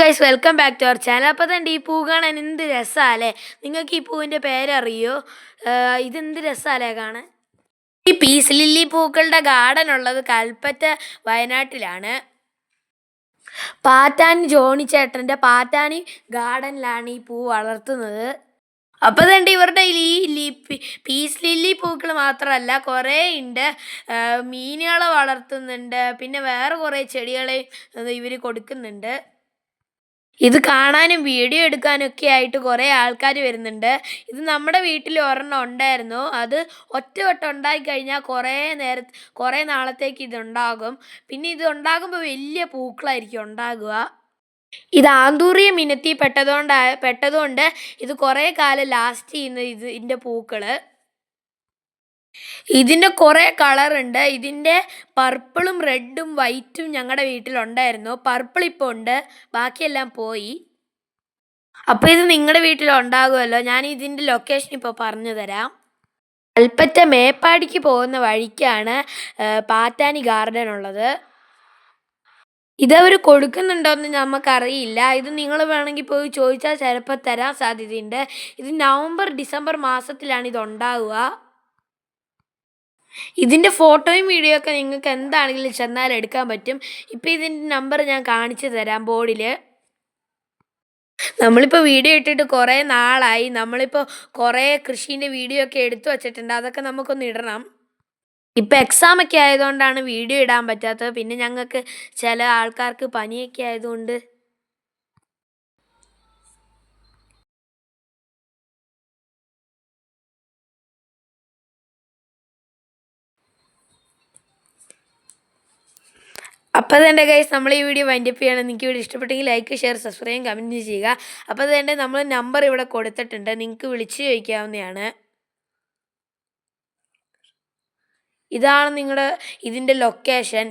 Guys welcome back to our channel അപ്പോൾ തന്നെ ഈ പൂ കാണാൻ എന്ത് രസമല്ലേ നിങ്ങൾക്ക് ഈ പൂവിന്റെ പേരറിയോ? ഇതെന്ത് രസമല്ലേ കാണാൻ? ഈ പീസ് ലില്ലി പൂക്കളുടെ ഗാർഡൻ ഉള്ളത് കൽപ്പറ്റ വയനാട്ടിലാണ്. പാറ്റാനി ജോണി ചേട്ടന്റെ പാറ്റാനി ഗാർഡനിലാണ് ഈ പൂ വളർത്തുന്നത്. അപ്പോൾ തന്നെ ഇവരുടെ ഈ ലില്ലി പീസ് ലില്ലി പൂക്കൾ മാത്രമല്ല കുറേ ഉണ്ട് മീനുകളെ വളർത്തുന്നുണ്ട്. പിന്നെ വേറെ കുറേ ചെടികളെ ഇവർ കൊടുക്കുന്നുണ്ട്. ഇത് കാണാനും വീഡിയോ എടുക്കാനും ഒക്കെ ആയിട്ട് കുറേ ആൾക്കാർ വരുന്നുണ്ട്. ഇത് നമ്മുടെ വീട്ടിൽ ഒരെണ്ണം ഉണ്ടായിരുന്നു. അത് ഒറ്റ ഒറ്റവട്ടം ഉണ്ടായി കഴിഞ്ഞാൽ കുറേ നേര കുറേ നാളത്തേക്ക് ഇത് ഉണ്ടാകും. പിന്നെ ഇത് ഉണ്ടാകുമ്പോൾ വലിയ പൂക്കളായിരിക്കും ഉണ്ടാകുക. ഇത് ആന്തൂറിയ മിനത്തി പെട്ടതുകൊണ്ട് പെട്ടതുകൊണ്ട് ഇത് കുറേ കാലം ലാസ്റ്റ് ചെയ്യുന്ന ഇത് ഇതിന്റെ പൂക്കൾ ഇതിന്റെ കുറേ കളറുണ്ട്. ഇതിന്റെ പർപ്പിളും റെഡും വൈറ്റും ഞങ്ങളുടെ വീട്ടിലുണ്ടായിരുന്നു. പർപ്പിൾ ഇപ്പോൾ ഉണ്ട്. ബാക്കിയെല്ലാം പോയി. അപ്പോൾ ഇത് നിങ്ങളുടെ വീട്ടിൽ ഉണ്ടാകുമല്ലോ ഞാൻ ഇതിന്റെ ലൊക്കേഷൻ ഇപ്പോൾ പറഞ്ഞു തരാം. കൽപ്പറ്റ മേപ്പാടിക്ക് പോകുന്ന വഴിക്കാണ് പാറ്റാനി ഗാർഡൻ ഉള്ളത്. ഇതവർ കൊടുക്കുന്നുണ്ടോയെന്ന് നമുക്കറിയില്ല. ഇത് നിങ്ങൾ വേണമെങ്കിൽ പോയി ചോദിച്ചാൽ ചിലപ്പോൾ തരാൻ സാധ്യതയുണ്ട്. ഇത് നവംബർ ഡിസംബർ മാസത്തിലാണ് ഇത് ഉണ്ടാവുക. ഇതിന്റെ ഫോട്ടോയും വീഡിയോ ഒക്കെ നിങ്ങൾക്ക് എന്താണെങ്കിലും ചെന്നാൽ എടുക്കാൻ പറ്റും. ഇപ്പം ഇതിന്റെ നമ്പർ ഞാൻ കാണിച്ചു തരാം ബോർഡിൽ നമ്മളിപ്പോൾ വീഡിയോ ഇട്ടിട്ട് കുറേ നാളായി. നമ്മളിപ്പോൾ കുറേ കൃഷീന്റെ വീഡിയോ ഒക്കെ എടുത്തു വച്ചിട്ടുണ്ട്. അതൊക്കെ നമുക്കൊന്ന് ഇടണം. ഇപ്പം എക്സാം ഒക്കെ ആയതുകൊണ്ടാണ് വീഡിയോ ഇടാൻ പറ്റാത്തത്. പിന്നെ ഞങ്ങൾക്ക് ചില ആൾക്കാർക്ക് പനിയൊക്കെ ആയതുകൊണ്ട് അപ്പോൾ തന്നെ ഗൈസ് നമ്മൾ ഈ വീഡിയോ വൈൻഡപ്പ് ചെയ്യണം നിങ്ങൾക്ക് വീഡിയോ ഇഷ്ടപ്പെട്ടെങ്കിൽ ലൈക്ക് ഷെയർ സബ്സ്ക്രൈബ് കമന്റ് ചെയ്യുക. അപ്പോൾ തന്നെ നമ്മൾ നമ്പർ ഇവിടെ കൊടുത്തിട്ടുണ്ട്. നിങ്ങൾക്ക് വിളിച്ച് ചോദിക്കാവുന്നതാണ്. ഇതാണ് നിങ്ങളുടെ ഇതിന്റെ ലൊക്കേഷൻ